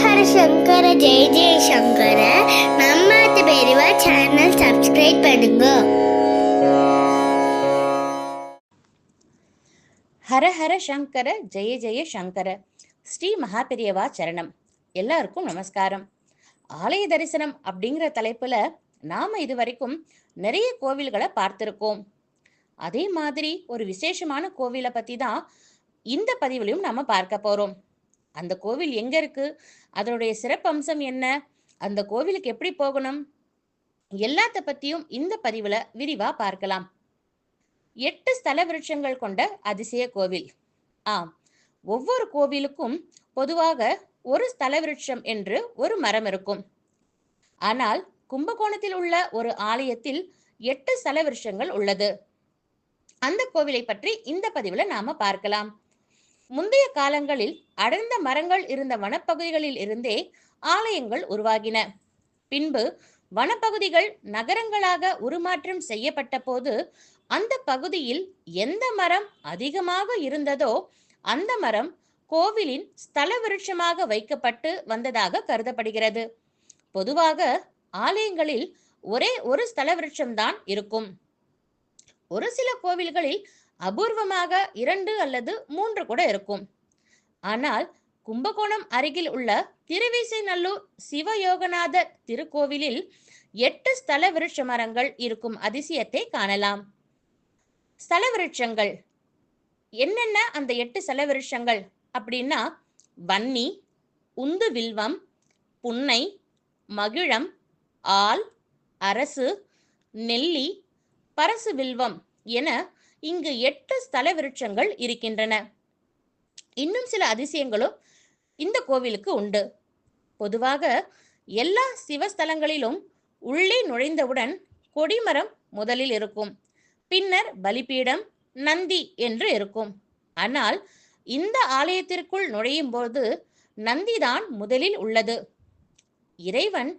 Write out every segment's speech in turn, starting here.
ஹர சங்கர ஜெய ஜெய சங்கர நம்ம பெரியவா சேனல் சப்ஸ்கிரைப் பண்ணுங்க. ஹர ஹர சங்கர ஜெய ஜெய சங்கர. ஸ்ரீ மகாபெரியவா சரணம். எல்லாருக்கும் நமஸ்காரம். ஆலய தரிசனம் அப்படிங்கிற தலைப்புல நாம இது வரைக்கும் நிறைய கோவில்களை பார்த்திருக்கோம். அதே மாதிரி ஒரு விசேஷமான கோவிலை பத்தி தான் இந்த பதிவுலையும் நாம பார்க்க போறோம். அந்த கோவில் எங்க இருக்கு? அதனுடைய சிறப்பம்சம் என்ன? அந்த கோவிலுக்கு எப்படி போகணும்? எல்லாத்த பத்தியும் இந்த பதிவுல விரிவா பார்க்கலாம். எட்டு ஸ்தல விருட்சங்கள் கொண்ட அதிசய கோவில். ஆம். ஒவ்வொரு கோவிலுக்கும் பொதுவாக ஒரு ஸ்தல விருட்சம் என்று ஒரு மரம் இருக்கும். ஆனால் கும்பகோணத்தில் உள்ள ஒரு ஆலயத்தில் எட்டு ஸ்தல விருட்சங்கள் உள்ளது. அந்த கோவிலை பற்றி இந்த பதிவுல நாம பார்க்கலாம். முந்தைய காலங்களில் அடர்ந்த மரங்கள் இருந்த வனப்பகுதிகளில் இருந்தே ஆலயங்கள் உருவாகின. பின்பு வனப்பகுதிகள் நகரங்களாக உருமாற்றம் செய்யப்பட்ட போது அந்த பகுதியில் எந்த மரம் அதிகமாக இருந்ததோ அந்த மரம் கோவிலின் ஸ்தல விருட்சமாக வைக்கப்பட்டு வந்ததாக கருதப்படுகிறது. பொதுவாக ஆலயங்களில் ஒரே ஒரு ஸ்தல விருட்சம்தான் இருக்கும். ஒரு சில கோவில்களில் அபூர்வமாக இரண்டு அல்லது மூன்று கூட இருக்கும். ஆனால் கும்பகோணம் அருகில் உள்ள திருவிசைநல்லூர் சிவயோகநாத திருக்கோவிலில் எட்டு ஸ்தல விருட்ச மரங்கள் இருக்கும் அதிசயத்தை காணலாம். ஸ்தல விருட்சங்கள். என்னென்ன அந்த எட்டு ஸ்தல விருட்சங்கள்? அப்படின்னா வன்னி உந்து வில்வம் புன்னை மகிழம் ஆல் அரசு நெல்லி பரசு வில்வம் என இங்கு எட்டு ஸ்தல விருட்சங்கள் இருக்கின்றன. இன்னும் சில அதிசயங்களும் இந்த கோவிலுக்கு உண்டு. பொதுவாக எல்லா சிவஸ்தலங்களிலும் உள்ளே நுழைந்தவுடன் கொடிமரம் முதலில் இருக்கும். பின்னர் பலிபீடம் நந்தி என்று இருக்கும். ஆனால் இந்த ஆலயத்திற்குள் நுழையும் போது நந்திதான் முதலில் உள்ளது. இறைவன்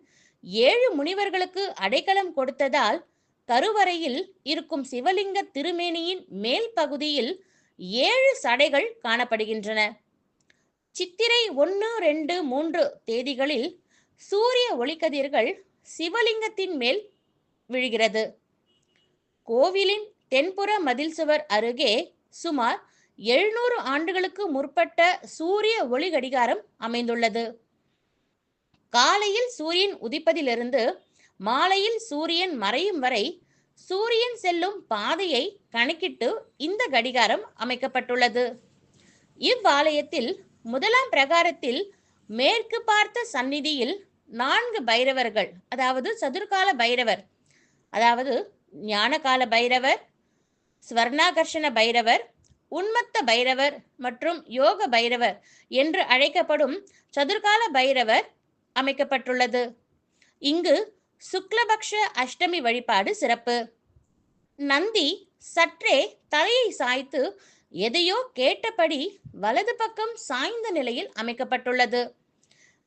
ஏழு முனிவர்களுக்கு அடைக்கலம் கொடுத்ததால் கருவறையில் இருக்கும் சிவலிங்க திருமேனியின் மேல் பகுதியில் ஏழு சடைகள் காணப்படுகின்றன. சித்திரை ஒன்று ரெண்டு மூன்று தேதிகளில் சூரிய ஒளிக்கதிர்கள் சிவலிங்கத்தின் மேல் விழுகிறது. கோவிலின் தென்புற மதில் சுவர் அருகே சுமார் எழுநூறு ஆண்டுகளுக்கு முற்பட்ட சூரிய ஒளி கடிகாரம் அமைந்துள்ளது. காலையில் சூரியன் உதிப்பதிலிருந்து மாலையில் சூரியன் மறையும் வரை சூரியன் செல்லும் பாதையை கணக்கிட்டு இந்த கடிகாரம் அமைக்கப்பட்டுள்ளது. இவ்வாலயத்தில் முதலாம் பிரகாரத்தில் மேற்கு பார்த்த சந்நிதியில் நான்கு பைரவர்கள் அதாவது சதுர்கால பைரவர் அதாவது ஞானகால பைரவர் ஸ்வர்ணாகர்ஷண பைரவர் உன்மத்த பைரவர் மற்றும் யோக பைரவர் என்று அழைக்கப்படும் சதுர்கால பைரவர் அமைக்கப்பட்டுள்ளது. இங்கு சுக்லபக்ஷ அஷ்டமி வழிபாடு சிறப்பு. நந்தி சற்றே தலையை சாய்த்து எதையோ கேட்டபடி வலது பக்கம் சாய்ந்த நிலையில் அமைக்கப்பட்டுள்ளது.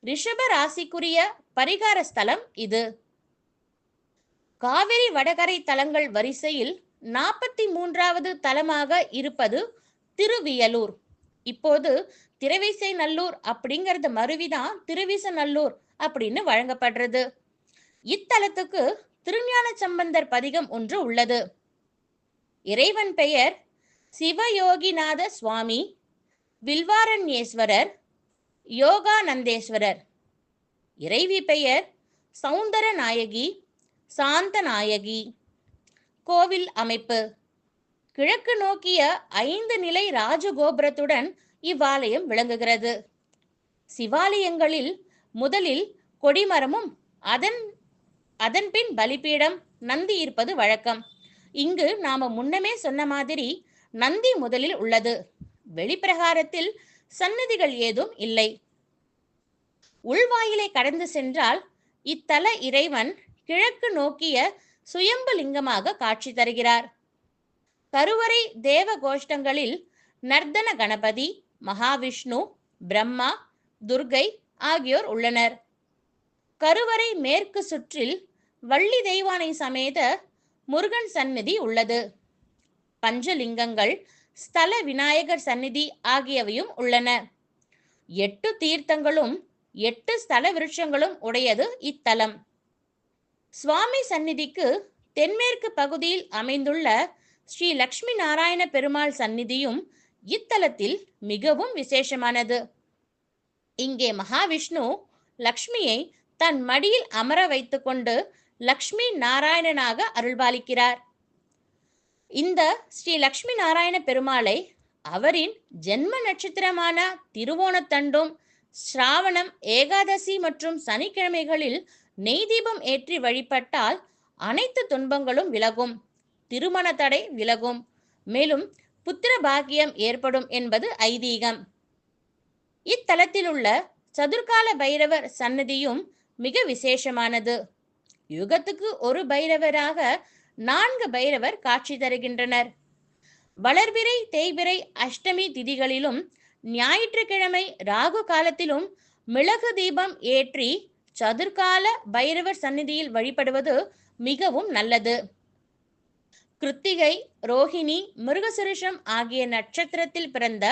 ரிஷப ராசிக்குரிய பரிகார ஸ்தலம் இது. காவிரி வடகரை தலங்கள் வரிசையில் நாற்பத்தி மூன்றாவது தலமாக இருப்பது திருவியலூர். இப்போது திருவிசை நல்லூர் அப்படிங்கறது மருவிதான் திருவிசநல்லூர் அப்படின்னு வழங்கப்படுறது. இத்தலத்துக்கு திருஞான சம்பந்தர் பதிகம் ஒன்று உள்ளது. இறைவன் பெயர் சிவயோகிநாத சுவாமி வில்வாரண்யேஸ்வரர் யோகானந்தேஸ்வரர். இறைவி பெயர் சௌந்தர நாயகி சாந்த நாயகி கோவில் அமைப்பு. கிழக்கு நோக்கிய ஐந்து நிலை ராஜகோபுரத்துடன் இவ்வாலயம் விளங்குகிறது. சிவாலயங்களில் முதலில் கொடிமரமும் அதன் அதன்பின் பலிபீடம் நந்தி இருப்பது வழக்கம். இங்கு நாம முன்னமே சொன்ன மாதிரி நந்தி முதலில் உள்ளது. வெளிப்பிரகாரத்தில் சன்னதிகள் ஏதும் இல்லை. உள்வாயிலை கடந்து சென்றால் இத்தல இறைவன் கிழக்கு நோக்கிய சுயம்பு லிங்கமாக காட்சி தருகிறார். கருவறை தேவ கோஷ்டங்களில் நர்தன கணபதி மகாவிஷ்ணு பிரம்மா துர்கை ஆகியோர் உள்ளனர். கருவறை மேற்கு சுற்றில் வள்ளி தெய்வானை சமேத முருகன் சந்நிதி உள்ளது. பஞ்சலிங்கங்கள் ஸ்தல விநாயகர் சந்நிதி ஆகியவையும் உள்ளன. எட்டு தீர்த்தங்களும் எட்டு ஸ்தல விருட்சங்களும் உடையது இத்தலம். சுவாமி சந்நிதிக்கு தென்மேற்கு பகுதியில் அமைந்துள்ள ஸ்ரீ லக்ஷ்மி நாராயண பெருமாள் சந்நிதியும் இத்தலத்தில் மிகவும் விசேஷமானது. இங்கே மகாவிஷ்ணு லக்ஷ்மியை தன் மடியில் அமர வைத்துக்கொண்டு லக்ஷ்மி நாராயணனாக அருள்பாலிக்கிறார். இந்த ஸ்ரீ லக்ஷ்மி நாராயண பெருமாளை அவரின் ஜென்ம நட்சத்திரமான திருவோணத்தண்டும் ஸ்ராவணம் ஏகாதசி மற்றும் சனிக்கிழமைகளில் நெய் தீபம் ஏற்றி வழிபட்டால் அனைத்து துன்பங்களும் விலகும் திருமண தடை விலகும் மேலும் புத்திர பாக்கியம் ஏற்படும் என்பது ஐதீகம். இத்தலத்தில் உள்ள சதுர்கால பைரவர் சன்னதியும் மிக விசேஷமானது. யுகத்துக்கு ஒரு பைரவராக நான்கு பைரவர் காட்சி தருகின்றனர். வளர்பிறை தேய்பிறை அஷ்டமி திதிகளிலும் ஞாயிற்றுக்கிழமை ராகு காலத்திலும் மிளகு தீபம் ஏற்றி சதுர்கால பைரவர் சந்நிதியில் வழிபடுவது மிகவும் நல்லது. கிருத்திகை ரோஹிணி மிருகசுருஷம் ஆகிய நட்சத்திரத்தில் பிறந்த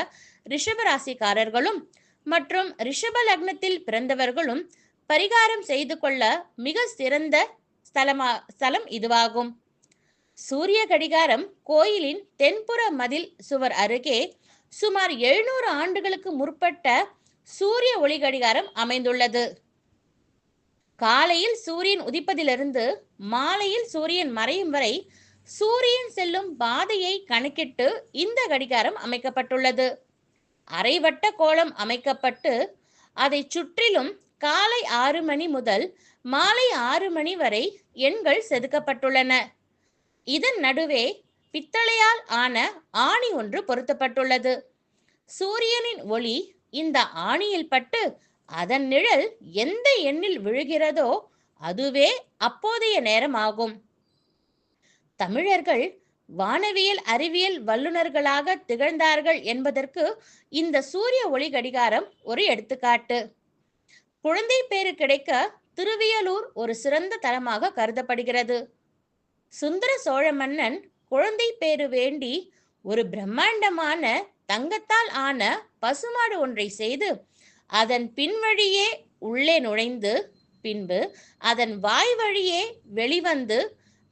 ரிஷபராசிக்காரர்களும் மற்றும் ரிஷப லக்னத்தில் பிறந்தவர்களும் பரிகாரம் செய்து கொள்ள மிக சிறந்த ஸ்தலமா ஸ்தலம் இதுவாகும். சூரிய கடிகாரம் கோயிலின் தென்புற மதில் சுவர் அருகே சுமார் எழுநூறு ஆண்டுகளுக்கு முற்பட்ட சூரிய ஒளி கடிகாரம் அமைந்துள்ளது. காலையில் சூரியன் உதிப்பதிலிருந்து மாலையில் சூரியன் மறையும் வரை சூரியன் செல்லும் பாதையை கணக்கிட்டு இந்த கடிகாரம் அமைக்கப்பட்டுள்ளது. அரைவட்ட கோலம் அமைக்கப்பட்டு அதை சுற்றிலும் காலை ஆறு மணி முதல் மாலை ஆறு மணி வரை எண்கள் செதுக்கப்பட்டுள்ளன. இதன் நடுவே பித்தளையால் ஆன ஆணி ஒன்று பொருத்தப்பட்டுள்ளது. சூரியனின் ஒளி இந்த ஆணியில் பட்டு அதன் நிழல் எந்த எண்ணில் விழுகிறதோ அதுவே அப்போதைய நேரம் ஆகும் தமிழர்கள் வானவியல் அறிவியல் வல்லுநர்களாக திகழ்ந்தார்கள் என்பதற்கு இந்த சூரிய ஒளி கடிகாரம் ஒரு எடுத்துக்காட்டு. குழந்தை பேறு கிடைக்க திருவியலூர் ஒரு சிறந்த தலமாக கருதப்படுகிறது. சுந்தர சோழ மன்னன் குழந்தை பேறு வேண்டி ஒரு பிரம்மாண்டமான தங்கத்தால் ஆன பசுமாடு ஒன்றை செய்து அதன் பின்வழியே உள்ளே நுழைந்து பின்பு அதன் வாய் வழியே வெளிவந்து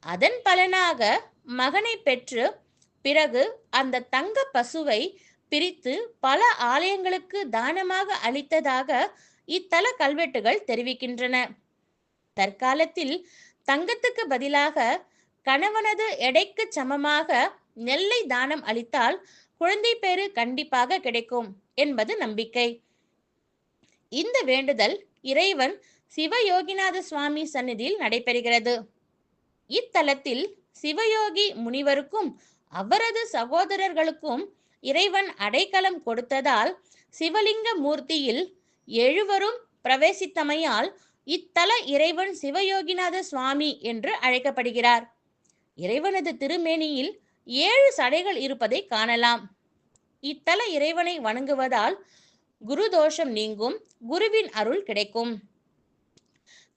அதன் பலனாக மகனை பெற்று பிறகு அந்த தங்க பசுவை பிரித்து பல ஆலயங்களுக்கு தானமாக அளித்ததாக இத்தல கல்வெட்டுகள் தெரிவிக்கின்றன. தற்காலத்தில் தங்கத்துக்கு பதிலாக கணவனது எடைக்கு சமமாக நெல்லை தானம் அளித்தால் குழந்தை பேறு கண்டிப்பாக கிடைக்கும் என்பது நம்பிக்கை. இந்த வேண்டுதல் இறைவன் சிவயோகிநாத சுவாமி சந்நிதியில் நடைபெறுகிறது. இத்தலத்தில் சிவயோகி முனிவருக்கும் அவரது சகோதரர்களுக்கும் இறைவன் அடைக்கலம் கொடுத்ததால் சிவலிங்க மூர்த்தியில் எழுவரும் பிரவேசித்தமையால் இத்தல இறைவன் சிவயோகிநாத சுவாமி என்று அழைக்கப்படுகிறார். இறைவனது திருமேனியில் ஏழு சடைகள் இருப்பதை காணலாம். இத்தல இறைவனை வணங்குவதால் குரு தோஷம் நீங்கும் குருவின் அருள் கிடைக்கும்.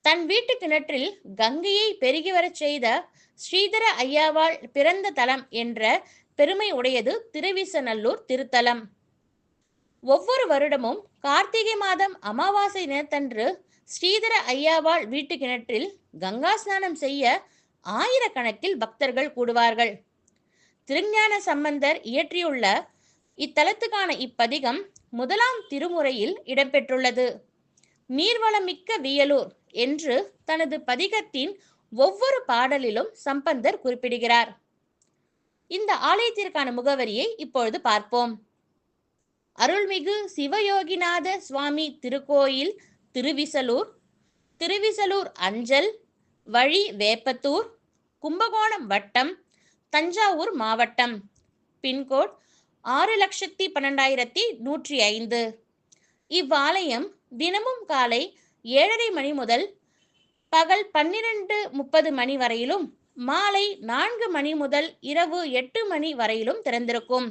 தன் வீட்டு கிணற்றில் கங்கையை பெருகி வரச் செய்த ஸ்ரீதர ஐயாவாள் பிறந்த தலம் என்ற பெருமை உடையது திருவிசநல்லூர் திருத்தலம். ஒவ்வொரு வருடமும் கார்த்திகை மாதம் அமாவாசை தினத்தன்று ஸ்ரீதர ஐயாவாள் வீட்டு கிணற்றில் கங்கா ஸ்நானம் செய்ய ஆயிரக்கணக்கில் பக்தர்கள் கூடுவார்கள். திருஞான சம்பந்தர் இயற்றியுள்ள இத்தலத்துக்கான இப்பதிகம் முதலாம் திருமுறையில் இடம்பெற்றுள்ளது. நீர்வளமிக்க வியலூர் என்று தனது பதிகத்தின் ஒவ்வொரு பாடலிலும் சம்பந்தர் குறிப்பிடுகிறார். இந்த ஆலயத்திற்கான முகவரியை இப்பொழுது பார்ப்போம். அருள்மிகு சிவயோகிநாத சுவாமி திருக்கோயில் திருவிசலூர் திருவிசலூர் அஞ்சல் வழி வேப்பத்தூர் கும்பகோணம் வட்டம் தஞ்சாவூர் மாவட்டம். பின்கோட் ஆறு லட்சத்தி பன்னெண்டாயிரத்தி நூற்றி ஐந்து. இவ்வாலயம் தினமும் காலை ஏழரை மணி முதல் பகல் பன்னிரண்டு முப்பது மணி வரையிலும் மாலை நான்கு மணி முதல் இரவு எட்டு மணி வரையிலும் திறந்திருக்கும்.